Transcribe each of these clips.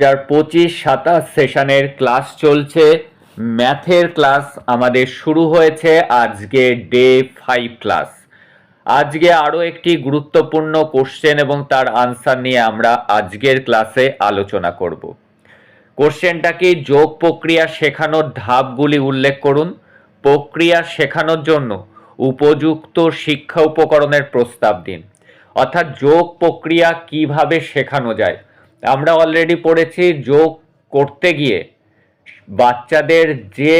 হাজার পঁচিশ সাতাশ সেশনের ক্লাস চলছে। ম্যাথের ক্লাস আমাদের শুরু হয়েছে আজকে ডে ফাইভ ক্লাস। আজকে আরও একটি গুরুত্বপূর্ণ কোশ্চেন এবং তার আনসার নিয়ে আমরা আজকের ক্লাসে আলোচনা করব। কোশ্চেনটা কি, যোগ প্রক্রিয়া শেখানোর ধাপগুলি উল্লেখ করুন। প্রক্রিয়া শেখানোর জন্য উপযুক্ত শিক্ষা উপকরণের প্রস্তাব দিন। অর্থাৎ যোগ প্রক্রিয়া কীভাবে শেখানো যায়? আমরা অলরেডি পড়েছি যোগ করতে গিয়ে বাচ্চাদের যে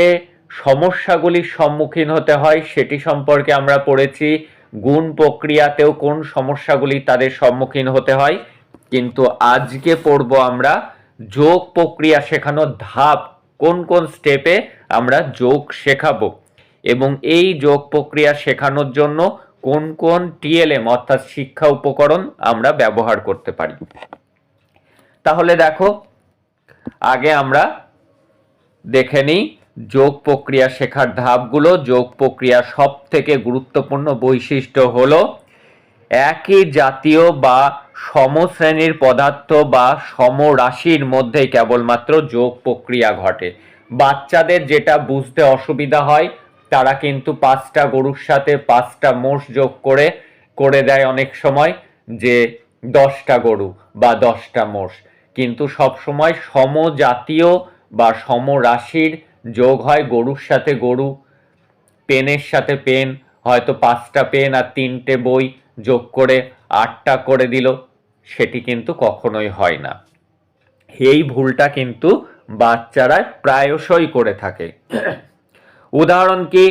সমস্যাগুলির সম্মুখীন হতে হয় সেটি সম্পর্কে আমরা পড়েছি, গুণ প্রক্রিয়াতেও কোন সমস্যাগুলি তাদের সম্মুখীন হতে হয়, কিন্তু আজকে পড়ব আমরা যোগ প্রক্রিয়া শেখানোর ধাপ, কোন কোন স্টেপে আমরা যোগ শেখাবো এবং এই যোগ প্রক্রিয়া শেখানোর জন্য কোন কোন টিএলএম অর্থাৎ শিক্ষা উপকরণ আমরা ব্যবহার করতে পারি। তাহলে দেখো, আগে আমরা দেখে নিই যোগ প্রক্রিয়া শেখার ধাপগুলো। যোগ প্রক্রিয়া সব থেকে গুরুত্বপূর্ণ বৈশিষ্ট্য হল একই জাতীয় বা সমশ্রেণীর পদার্থ বা সমরাশির মধ্যে কেবলমাত্র যোগ প্রক্রিয়া ঘটে। বাচ্চাদের যেটা বুঝতে অসুবিধা হয়, তারা কিন্তু পাঁচটা গরুর সাথে পাঁচটা মোষ যোগ করে করে দেয় অনেক সময় যে দশটা গরু বা দশটা মোষ। কিন্তু সব সময় সমজাতীয় বা সমরাশির যোগ হয় গরুর সাথে গরু, পেনের সাথে পেন, হয়তো পাঁচটা পেন আর তিনটে বই যোগ করে আটটা করে দিল, সেটি কিন্তু কখনোই হয় না। এই ভুলটা কিন্তু বাচ্চারা প্রায়শই করে থাকে। উদাহরণ কি?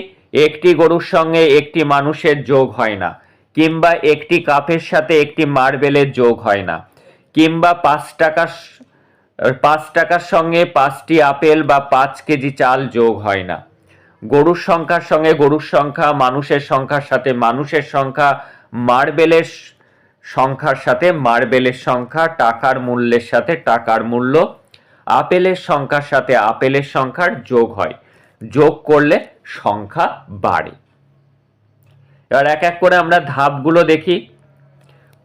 একটি গরুর সঙ্গে একটি মানুষের যোগ হয় না, কিংবা একটি কাপের সাথে একটি মার্বেলের যোগ হয় না। কিংবা পাঁচ টাকার পাঁচ টাকার সঙ্গে পাঁচটি আপেল বা পাঁচ কেজি চাল যোগ হয় না। গরুর সংখ্যার সঙ্গে গরুর সংখ্যা, মানুষের সংখ্যার সাথে মানুষের সংখ্যা, মার্বেলের সংখ্যার সাথে মার্বেলের সংখ্যা, টাকার মূল্যের সাথে টাকার মূল্য, আপেলের সংখ্যার সাথে আপেলের সংখ্যার যোগ হয়। যোগ করলে সংখ্যা বাড়ে। এবার এক এক করে আমরা ধাপগুলো দেখি।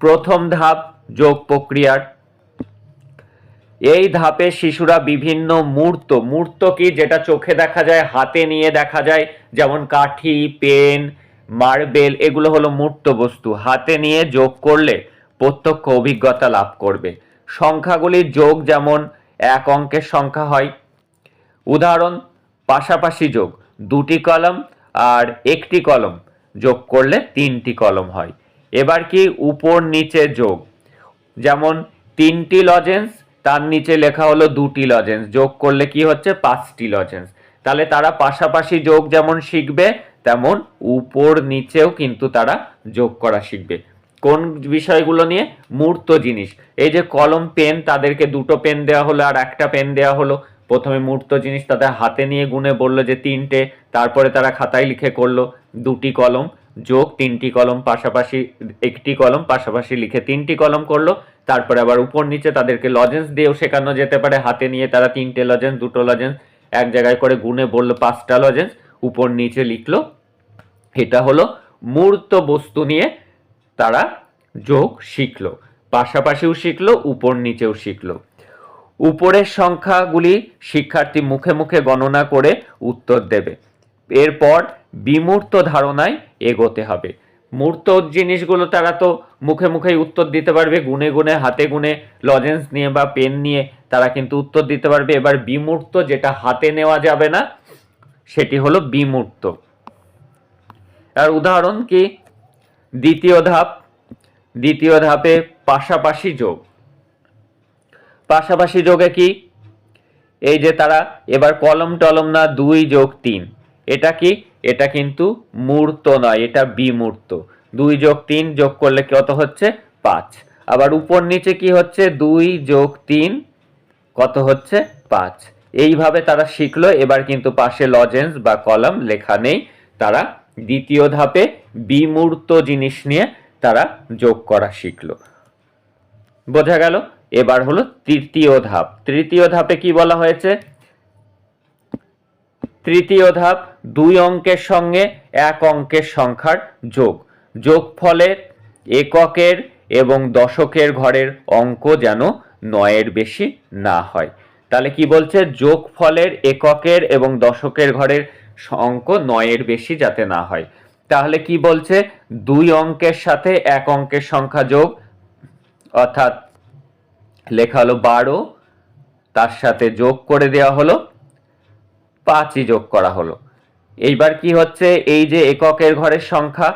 প্রথম ধাপ যোগ প্রক্রিয়ার। এই ধাপে শিশুরা বিভিন্ন মূর্ত মূর্ত কি যেটা চোখে দেখা যায়, হাতে নিয়ে দেখা যায়, যেমন কাঠি, পেন, মার্বেল, এগুলো হলো মূর্ত বস্তু। হাতে নিয়ে যোগ করলে প্রত্যক্ষ অভিজ্ঞতা লাভ করবে। সংখ্যাগুলির যোগ যেমন এক অঙ্কের সংখ্যা হয়। উদাহরণ, পাশাপাশি যোগ, দুটি কলম আর একটি কলম যোগ করলে তিনটি কলম হয়। এবার কি উপর নিচে যোগ? যেমন তিনটি লজেন্স তার নিচে লেখা হলো দুটি লজেন্স যোগ করলে কি হচ্ছে? পাঁচটি লজেন্স তাহলে তারা পাশাপাশি যোগ যেমন শিখবে, তেমন উপর নিচেও কিন্তু তারা যোগ করা শিখবে। কোন বিষয়গুলো নিয়ে? মূর্ত জিনিস। এই যে কলম, পেন, তাদেরকে দুটো পেন দেওয়া হলো আর একটা পেন দেওয়া হলো। প্রথমে মূর্ত জিনিস তাদের হাতে নিয়ে গুনে বলল যে তিনটে, তারপরে তারা খাতায় লিখে করল দুটি কলম। যোগ তিনটি কলম পাশাপাশি, একটি কলম পাশাপাশি লিখে তিনটি কলম করল। তারপরে আবার উপর নিচে তাদেরকে লজেন্স দিয়েও শেখানো যেতে পারে। হাতে নিয়ে তারা তিনটে লজেন্স দুটো লজেন্স এক জায়গায় করে গুনে বলল পাঁচটা লজেন্স উপর নিচে লিখলো। এটা হলো মূর্ত বস্তু নিয়ে তারা যোগ শিখলো। পাশাপাশিও শিখলো, উপর নিচেও শিখলো। উপরের সংখ্যাগুলি শিক্ষার্থী মুখে মুখে গণনা করে উত্তর দেবে। এরপর বিমূর্ত ধারণায় এগোতে হবে। মূর্ত জিনিসগুলো তারা তো মুখে মুখেই উত্তর দিতে পারবে, গুনে গুনে, হাতে গুনে লজেন্স নিয়ে বা পেন নিয়ে তারা কিন্তু উত্তর দিতে পারবে। এবার বিমূর্ত যেটা হাতে নেওয়া যাবে না, সেটি হলো বিমূর্ত। আর উদাহরণ কি? দ্বিতীয় ধাপ, দ্বিতীয় ধাপে পাশাপাশি যোগ। পাশাপাশি যোগে কি? এই যে তারা, এবার কলম টলম না, দুই যোগ তিন। এটা কি? এটা কিন্তু মূর্ত নয়, এটা বিমূর্ত। দুই যোগ তিন যোগ করলে কত হচ্ছে? পাঁচ। আবার উপর নিচে কি হচ্ছে? দুই যোগ তিন কত হচ্ছে? পাঁচ। এইভাবে তারা শিখলো, এবার কিন্তু পাশে লজেন্স বা কলম লেখা নেই। তারা দ্বিতীয় ধাপে বিমূর্ত জিনিস নিয়ে তারা যোগ করা শিখলো। বোঝা গেল? এবার হলো তৃতীয় ধাপ। তৃতীয় ধাপে কি বলা হয়েছে? তৃতীয় ধাপ, দুই অঙ্কের সঙ্গে এক অঙ্কের সংখ্যার যোগ। যোগ যোগফলের এককের এবং দশকের ঘরের অঙ্ক যেন নয়ের বেশি না হয়। তাহলে কি বলছে? যোগফলের এককের এবং দশকের ঘরের অঙ্ক নয়ের বেশি যাতে না হয়। তাহলে কি বলছে? দুই অঙ্কের সাথে এক অঙ্কের সংখ্যা যোগ, অর্থাৎ লেখা হলো বারো, তার সাথে যোগ করে দেওয়া হলো পাঁচই যোগ করা হলো। এইবার কি হচ্ছে? এই যে এককের ঘরের সংখ্যা,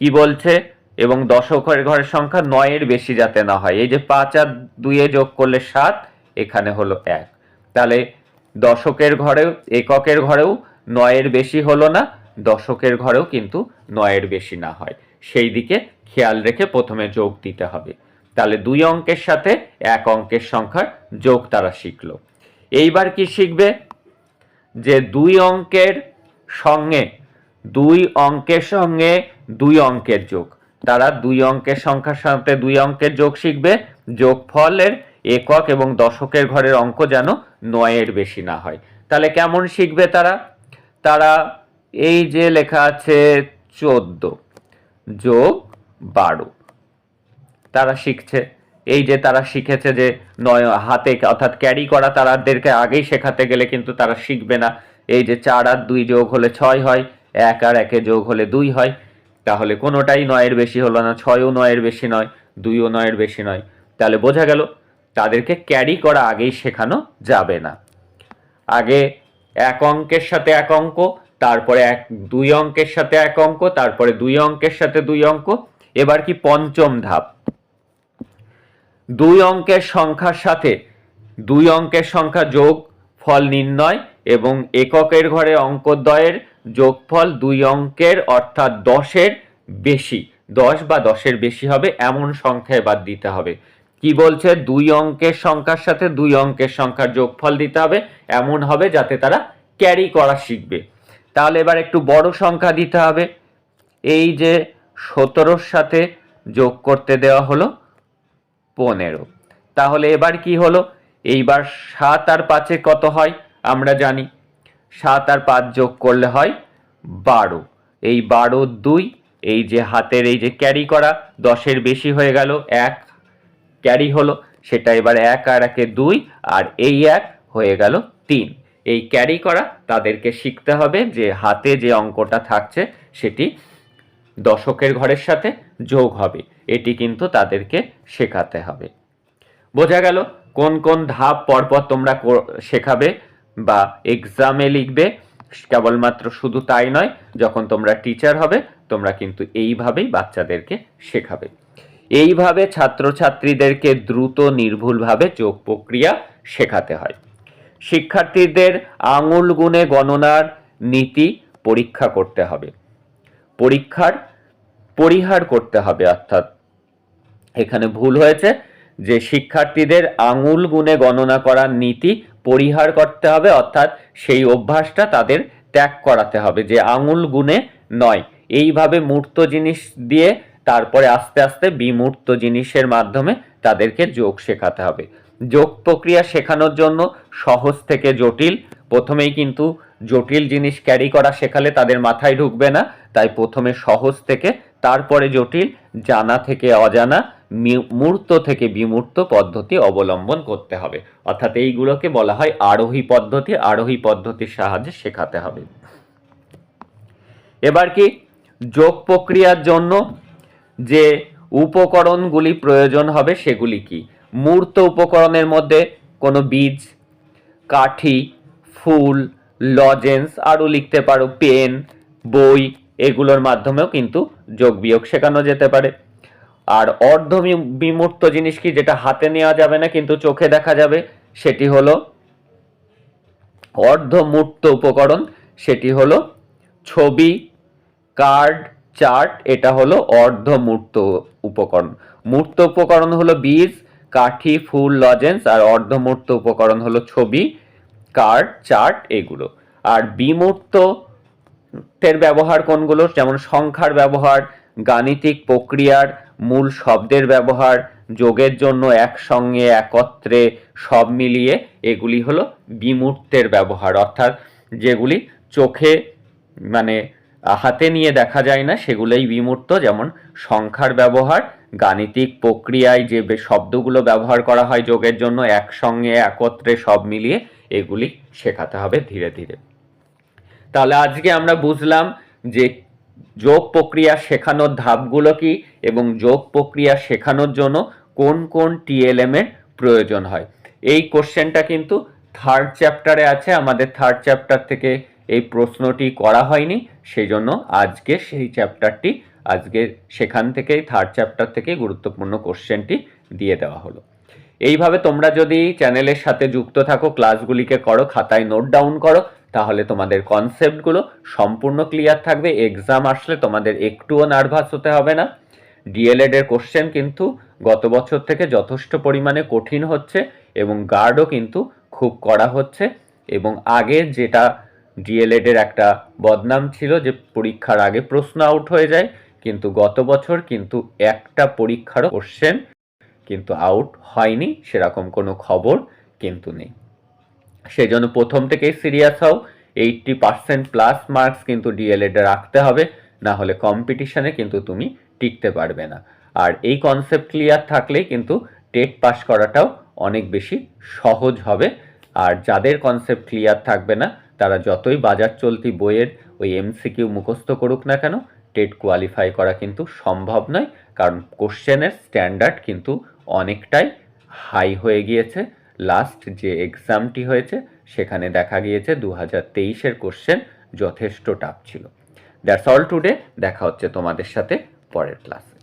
কি বলছে? এবং দশকের ঘরের সংখ্যা নয়ের বেশি যাতে না হয়। এই যে পাঁচ আর দুইয়ে যোগ করলে সাত, এখানে হলো এক। তাহলে দশকের ঘরেও, এককের ঘরেও নয়ের বেশি হলো না, দশকের ঘরেও কিন্তু নয়ের বেশি না হয়। সেই দিকে খেয়াল রেখে প্রথমে যোগ দিতে হবে। তাহলে দুই অঙ্কের সাথে এক অঙ্কের সংখ্যার যোগ তারা শিখলো। এইবার কি শিখবে? যে দুই অঙ্কের সঙ্গে, দুই অঙ্কের সঙ্গে দুই অঙ্কের যোগ। তারা দুই অঙ্কের সংখ্যার সাথে দুই অঙ্কের যোগ শিখবে। যোগফলের একক এবং দশকের ঘরের অঙ্ক যেন নয়ের বেশি না হয়। তাহলে কেমন শিখবে তারা? তারা এই যে লেখা আছে চোদ্দ যোগ বারো। তারা শিখছে। এই যে তারা শিখেছে যে নয় হাতে অর্থাৎ ক্যারি করা তারাদেরকে আগেই শেখাতে গেলে কিন্তু তারা শিখবে না। এই যে চার আর দুই যোগ হলে ছয় হয়, এক আর একে যোগ হলে দুই হয়, তাহলে কোনোটাই নয়ের বেশি হলো না, ছয়ও নয়ের বেশি নয়, দুইও নয়ের বেশি নয়। তাহলে বোঝা গেল, তাদেরকে ক্যারি করা আগেই শেখানো যাবে না। আগে এক অঙ্কের সাথে এক অঙ্ক, তারপরে এক দুই অঙ্কের সাথে এক অঙ্ক, তারপরে দুই অঙ্কের সাথে দুই অঙ্ক, এবার কি পঞ্চম ধাপ। দুই অঙ্কের সংখ্যার সাথে দুই অঙ্কের সংখ্যা যোগ ফল নির্ণয় এবং এককের ঘরে অঙ্কদ্বয়ের যোগফল দুই অঙ্কের অর্থাৎ দশের বেশি, দশ বা দশের বেশি হবে এমন সংখ্যায় বাদ দিতে হবে। কি বলছে? দুই অঙ্কের সংখ্যার সাথে দুই অঙ্কের সংখ্যার যোগফল দিতে হবে, এমন হবে যাতে তারা ক্যারি করা শিখবে। তাহলে এবার একটু বড় সংখ্যা দিতে হবে। এই যে সতেরোর সাথে যোগ করতে দেওয়া হলো পনেরো। তাহলে এবার কি হলো? এইবার সাত আর পাঁচে কত হয়? আমরা জানি। সাত আর পাঁচ যোগ করলে হয় বারো। এই বারো দুই, এই যে হাতের এই যে ক্যারি করা, দশের বেশি হয়ে গেল এক। ক্যারি হলো, সেটা এবার এক আর একে দুই, আর এই এক হয়ে গেল তিন। এই ক্যারি করা তাদেরকে শিখতে হবে যে হাতে যে অঙ্কটা থাকছে সেটি দশকের ঘরের সাথে যোগ হবে। এটি কিন্তু তাদেরকে শেখাতে হবে। বোঝা গেল কোন কোন ধাপ পরপর তোমরা শেখাবে বা এক্সামে লিখবে, কেবলমাত্র শুধু তাই নয়, যখন তোমরা টিচার হবে, তোমরা কিন্তু এইভাবেই বাচ্চাদেরকে শেখাবে। এইভাবে ছাত্রছাত্রীদেরকে দ্রুত নির্ভুলভাবে যোগ প্রক্রিয়া শেখাতে হয়। শিক্ষার্থীদের আঙুল গুণে গণনার নীতি পরীক্ষা করতে হবে। পরীক্ষার পরিহার করতে হবে, অর্থাৎ এখানে ভুল হয়েছে যে শিক্ষার্থীদের আঙুল গুণে গণনা করার নীতি পরিহার করতে হবে, অর্থাৎ সেই অভ্যাসটা তাদের ত্যাগ করাতে হবে যে আঙুল গুণে নয়। এইভাবে মূর্ত জিনিস দিয়ে তারপরে আস্তে আস্তে বিমূর্ত জিনিসের মাধ্যমে তাদেরকে যোগ শেখাতে হবে। যোগ প্রক্রিয়া শেখানোর জন্য সহজ থেকে জটিল প্রথমেই কিন্তু জটিল জিনিস ক্যারি করা শেখালে তাদের মাথায় ঢুকবে না, তাই প্রথমে সহজ থেকে, তারপরে জটিল, জানা থেকে অজানা মূর্ত থেকে বিমূর্ত পদ্ধতি অবলম্বন করতে হবে। অর্থাৎ এইগুলোকে বলা হয় আরোহী পদ্ধতি, আরোহী পদ্ধতির সাহায্যে শেখাতে হবে। এবার কি? যোগ প্রক্রিয়ার জন্য যে উপকরণগুলি প্রয়োজন হবে সেগুলি কি? মূর্ত উপকরণের মধ্যে কোনো বীজ, কাঠি ফুল লজেন্স আরও লিখতে পারো পেন বই, এগুলোর মাধ্যমেও কিন্তু যোগ বিয়োগ শেখানো যেতে পারে। আর অর্ধ বিমূর্ত জিনিস কি যেটা হাতে নেওয়া যাবে না কিন্তু চোখে দেখা যাবে, সেটি হলো অর্ধমূর্ত উপকরণ, সেটি হলো ছবি, কার্ড, চার্ট, এটা হলো অর্ধমূর্ত উপকরণ। মূর্ত উপকরণ হলো বীজ, কাঠি, ফুল লজেন্স আর অর্ধমূর্ত উপকরণ হলো ছবি কার্ড, চার্ট এগুলো। আর বিমূর্ত এর ব্যবহার কোনগুলো? যেমন সংখ্যার ব্যবহার, গাণিতিক প্রক্রিয়ার, মূল শব্দের ব্যবহার, যোগের জন্য একসঙ্গে, একত্রে, সব মিলিয়ে এগুলি হলো বিমূর্তের ব্যবহার। অর্থাৎ যেগুলি চোখে মানে হাতে নিয়ে দেখা যায় না, সেগুলোই বিমূর্ত। যেমন সংখ্যার ব্যবহার, গাণিতিক প্রক্রিয়ায় যে শব্দগুলো ব্যবহার করা হয় যোগের জন্য একসঙ্গে, একত্রে, সব মিলিয়ে এগুলি শেখাতে হবে ধীরে ধীরে। তাহলে আজকে আমরা বুঝলাম যে যোগ প্রক্রিয়া শেখানোর ধাপগুলো কি এবং যোগ প্রক্রিয়া শেখানোর জন্য কোন কোন টিএলএম এর প্রয়োজন হয়। এই কোশ্চেনটা কিন্তু থার্ড চ্যাপ্টারে আছে, আমাদের থার্ড চ্যাপ্টার থেকে এই প্রশ্নটি করা হয়নি সেই জন্য আজকে সেই চ্যাপ্টারটি আজকে সেখান থেকেই থার্ড চ্যাপ্টার থেকে গুরুত্বপূর্ণ কোশ্চেনটি দিয়ে দেওয়া হলো। এইভাবে তোমরা যদি চ্যানেলের সাথে যুক্ত থাকো, ক্লাসগুলিকে করো, খাতায় নোট ডাউন করো, তাহলে তোমাদের কনসেপ্টগুলো সম্পূর্ণ ক্লিয়ার থাকবে। এক্সাম আসলে তোমাদের একটুও নার্ভাস হতে হবে না। ডিএলএড এর কোশ্চেন কিন্তু গত বছর থেকে যথেষ্ট পরিমাণে কঠিন হচ্ছে এবং গার্ডও কিন্তু খুব কড়া হচ্ছে এবং আগে যেটা ডিএলএড এর একটা বদনাম ছিল যে পরীক্ষার আগে প্রশ্ন আউট হয়ে যায়, কিন্তু গত বছর কিন্তু একটা পরীক্ষারও কোশ্চেন কিন্তু আউট হয়নি, সেরকম কোনো খবর কিন্তু নেই। সেজন্য প্রথম থেকেই সিরিয়াস হও এইটটি পার্সেন্ট প্লাস মার্কস কিন্তু ডিএলএডে রাখতে হবে, না হলে কম্পিটিশনে কিন্তু তুমি টিকতে পারবে না। আর এই কনসেপ্ট ক্লিয়ার থাকলেই কিন্তু টেট পাস করাটাও অনেক বেশি সহজ হবে। আর যাদের কনসেপ্ট ক্লিয়ার থাকবে না, তারা যতই বাজার চলতি বইয়ের ওই এমসিকিউ মুখস্থ করুক না কেন, টেট কোয়ালিফাই করা কিন্তু সম্ভব নয়, কারণ কোশ্চেনের স্ট্যান্ডার্ড কিন্তু অনেকটাই হাই হয়ে গিয়েছে। লাস্ট যে এক্সামটি হয়েছে, সেখানে দেখা গিয়েছে দু হাজার তেইশের কোশ্চেন যথেষ্ট টাফ ছিল। দ্যাটস অল টুডে দেখা হচ্ছে তোমাদের সাথে পরের ক্লাসে